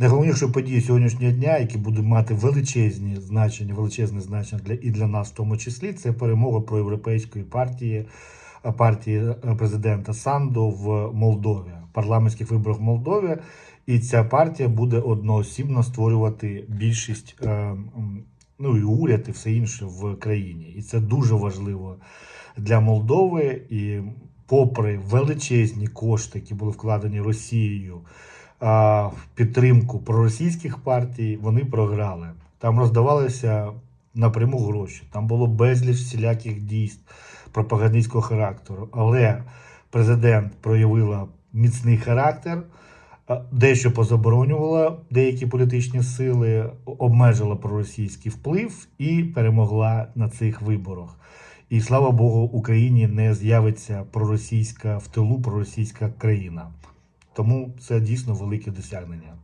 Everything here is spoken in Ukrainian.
найголовніші події сьогоднішнього дня, які будуть мати величезні значення, величезне значення для і для нас, в тому числі, це перемога проєвропейської партії е, партії е, президента Санду в Молдові, парламентських виборах в Молдові. І ця партія буде одноосібно створювати більшість, е, ну і уряд, і все інше в країні. І це дуже важливо для Молдови. І попри величезні кошти, які були вкладені Росією в підтримку проросійських партій, вони програли. Там роздавалися напряму гроші. Там було безліч всіляких дійств пропагандистського характеру. Але президент проявила міцний характер, дещо позаборонювала деякі політичні сили, обмежила проросійський вплив і перемогла на цих виборах. І слава Богу, Україні не з'явиться проросійська в тилу, проросійська країна. Тому це дійсно велике досягнення.